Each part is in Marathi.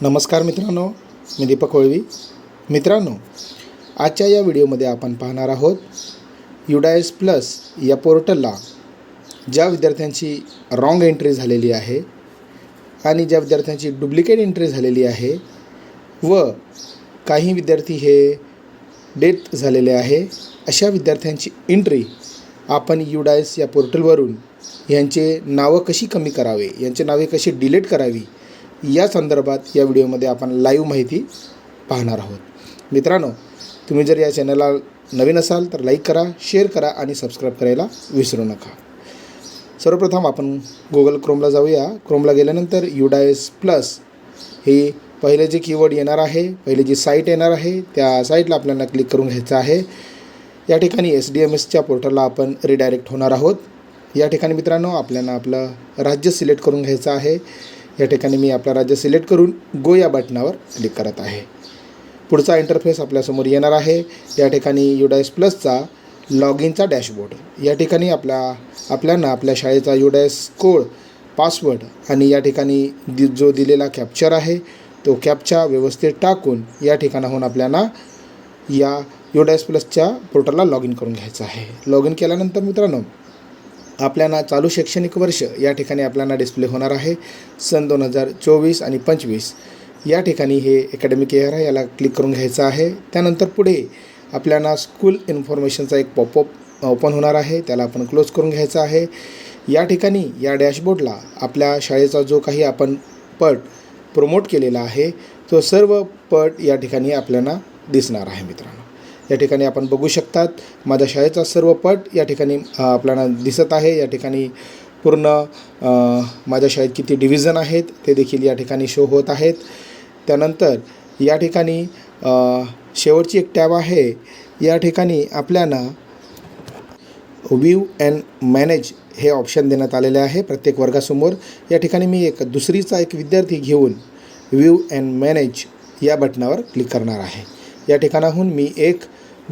नमस्कार मित्रांनो मी दीपक होळवी मित्रांनो आजच्या या व्हिडिओमध्ये आपण पाहणार आहोत युडायस प्लस या पोर्टलला ज्या विद्यार्थ्यांची रॉंग एंट्री झालेली आहे आणि ज्या विद्यार्थ्यांची डुप्लिकेट एंट्री झालेली आहे व काही विद्यार्थी हे डेथ झालेले आहे अशा विद्यार्थ्यांची एंट्री आपण युडायस या पोर्टलवरून यांचे नावं कशी कमी करावे यांचे नावे कशी डिलीट करावी या संदर्भात या व्हिडिओमध्ये आपण लाईव्ह माहिती पाहणार आहोत. मित्रांनो तुम्ही जर या चॅनलला नवीन असाल तर लाईक करा शेअर करा आणि सबस्क्राईब करायला विसरू नका. सर्वप्रथम आपण गुगल क्रोमला जाऊया. क्रोमला गेल्यानंतर युडायस प्लस हे पहिले जे कीवर्ड येणार आहे पहिले जी साईट येणार आहे त्या साईटला आपल्याला क्लिक करून घ्यायचं आहे. या ठिकाणी एस डी एम एसच्या पोर्टलला आपण रिडायरेक्ट होणार आहोत. या ठिकाणी मित्रांनो आपल्याला आपलं राज्य सिलेक्ट करून घ्यायचं आहे. या ठिकाणी मी आपला राज्य सिलेक्ट करून गो या बटनावर क्लिक करत आहे. पुढचा इंटरफेस आपल्यासमोर येणार आहे. या ठिकाणी युडायस प्लसचा लॉग इनचा डॅशबोर्ड या ठिकाणी आपला आपल्याला आपल्या शाळेचा युडायस कोड पासवर्ड आणि या ठिकाणी दि जो दिलेला कॅप्चर आहे तो कॅपच्या व्यवस्थित टाकून या ठिकाणाहून आपल्याला या युडायस प्लसच्या पोर्टलला लॉग इन करून घ्यायचं आहे. लॉग इन केल्यानंतर मित्रांनो आपल्याला चालू शैक्षणिक वर्ष या ठिकाणी आपल्याला डिस्प्ले होणार आहे. सन दोन हजार चोवीस आणि पंचवीस. या ठिकाणी हे अकॅडमिक इयर आहे याला क्लिक करून घ्यायचं आहे. त्यानंतर पुढे आपल्याला स्कूल इन्फॉर्मेशनचा एक पॉपअप ओपन होणार आहे. त्याला आपण क्लोज करून घ्यायचं आहे. या ठिकाणी या डॅशबोर्डला आपल्या शाळेचा जो काही आपण पट प्रमोट केलेला आहे तो सर्व पट या ठिकाणी आपल्याला दिसणार आहे मित्रांनो. या ठिकाणी आपण बघू शकतात. माझ्या शाळेचा सर्व पट या ठिकाणी आपल्याला दिसत आहे. या ठिकाणी पूर्ण माझ्या शाळेत किती डिव्हिजन आहेत ते देखील या ठिकाणी शो होत आहेत. त्यानंतर या ठिकाणी शेवटची एक टॅब आहे. या ठिकाणी आपल्याला व्ह्यू अँड मॅनेज हे ऑप्शन देण्यात आलेले आहे प्रत्येक वर्गासमोर. या ठिकाणी मी एक दुसरीचा एक विद्यार्थी घेऊन व्ह्यू अँड मॅनेज या बटनावर क्लिक करणार आहे. या ठिकाणाहून मी एक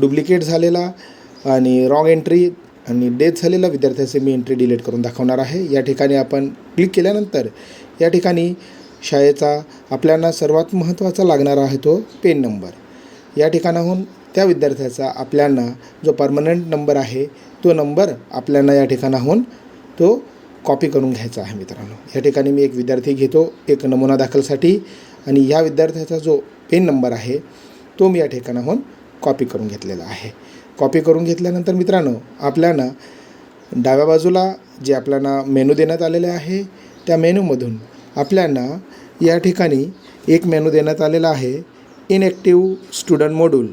डुप्लिकेट झालेला आणि रॉंग एंट्री आणि डेथ झालेल्या विद्यार्थ्याचे मी एंट्री डिलीट करून दाखवणार आहे. या ठिकाणी आपण क्लिक केल्यानंतर या ठिकाणी शाळेचा आपल्याला सर्वात महत्त्वाचा लागणारा आहे तो पेन नंबर या ठिकाणाहून त्या विद्यार्थ्याचा आपल्याला जो परमनंट नंबर आहे तो नंबर आपल्याला या ठिकाणाहून तो कॉपी करून घ्यायचा आहे मित्रांनो. या ठिकाणी मी एक विद्यार्थी घेतो एक नमुना दाखलसाठी आणि या विद्यार्थ्याचा जो पेन नंबर आहे तो मी या ठिकाणाहून कॉपी करून घेतलेला आहे. कॉपी करून घेतल्यानंतर मित्रांनो आपल्याला डाव्या बाजूला जे आपल्याला मेनू देण्यात आलेले आहे त्या मेनूमधून आपल्याला या ठिकाणी एक मेनू देण्यात आलेला आहे इनॲक्टिव्ह स्टुडंट मॉड्यूल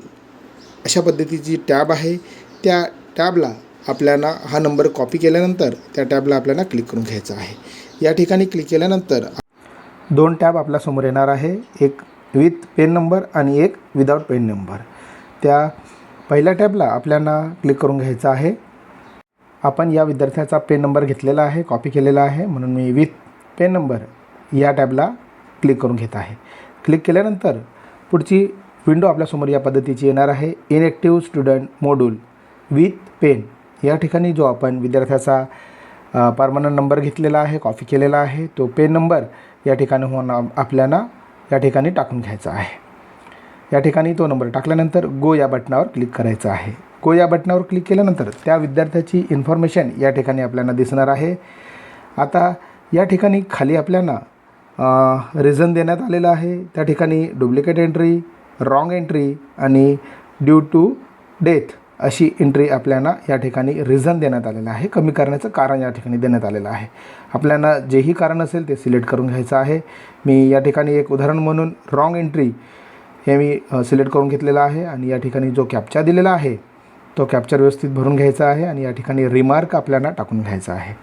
अशा पद्धतीची टॅब आहे. त्या टॅबला आपल्याला हा नंबर कॉपी केल्यानंतर त्या टॅबला आपल्याला क्लिक करून घ्यायचा आहे. या ठिकाणी क्लिक केल्यानंतर दोन टॅब आपल्यासमोर येणार आहे. एक विथ पेन नंबर आणि एक विदाऊट पेन नंबर त्या पहिल्या टॅबला आपल्याला क्लिक करून घ्यायचं आहे. आपण या विद्यार्थ्याचा पेन नंबर घेतलेला आहे कॉपी केलेला आहे. म्हणून मी विथ पेन नंबर या टॅबला क्लिक करून घेत आहे. क्लिक केल्यानंतर पुढची विंडो आपल्यासमोर या पद्धतीची येणार आहे. Inactive student module with pen या ठिकाणी जो आपण विद्यार्थ्याचा परमनंट नंबर घेतलेला आहे कॉपी केलेला आहे तो पेन नंबर या ठिकाणी होऊन आपल्याला या ठिकाणी टाकून घ्यायचा आहे. या ठिकाणी तो नंबर टाकल्यानंतर गो या बटनावर क्लिक करायचं आहे. गो या बटनावर क्लिक केल्यानंतर त्या विद्यार्थ्याची इन्फॉर्मेशन या ठिकाणी आपल्याला दिसणार आहे. आता या ठिकाणी खाली आपल्याला रिझन देण्यात आलेलं आहे. त्या ठिकाणी डुप्लिकेट एंट्री रॉंग एंट्री आणि ड्यू टू डेथ अशी एंट्री आपल्याला या ठिकाणी रिझन देण्यात आलेलं आहे. कमी करण्याचं कारण या ठिकाणी देण्यात आलेलं आहे. आपल्याला जेही कारण असेल ते सिलेक्ट करून घ्यायचं आहे. मी या ठिकाणी एक उदाहरण म्हणून रॉंग एंट्री हे मी सिलेक्ट करून घेतलेलं आहे आणि या ठिकाणी जो कॅप्चा दिलेला आहे तो कॅप्चर व्यवस्थित भरून घ्यायचा आहे आणि या ठिकाणी रिमार्क आपल्याला टाकून घ्यायचा आहे.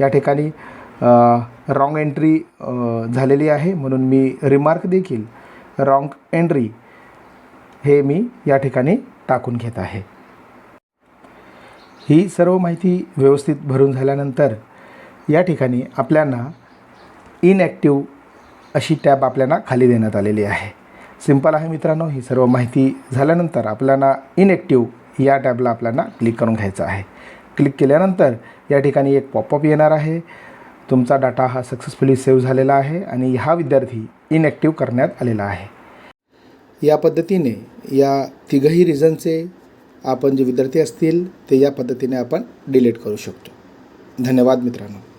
या ठिकाणी रॉंग एंट्री झालेली आहे म्हणून मी रिमार्क देखील रॉंग एंट्री हे मी या ठिकाणी टाकून घेत आहे. ही सर्व माहिती व्यवस्थित भरून झाल्यानंतर या ठिकाणी आपल्याला इनॲक्टिव अशी टॅब आपल्याला खाली देण्यात आलेली आहे. सिंपल आहे मित्रांनो ही सर्व माहिती झाल्यानंतर आपल्याला इनॲक्टिव्ह या टॅबला आपल्याला क्लिक करून घ्यायचं आहे. क्लिक केल्यानंतर या ठिकाणी एक पॉपअप येणार आहे. तुमचा डाटा हा सक्सेसफुली सेव्ह झालेला आहे आणि हा विद्यार्थी इनॅक्टिव्ह करण्यात आलेला आहे. या पद्धतीने या तिघही रिझनचे आपण जे विद्यार्थी असतील ते या पद्धतीने आपण डिलीट करू शकतो. धन्यवाद मित्रांनो.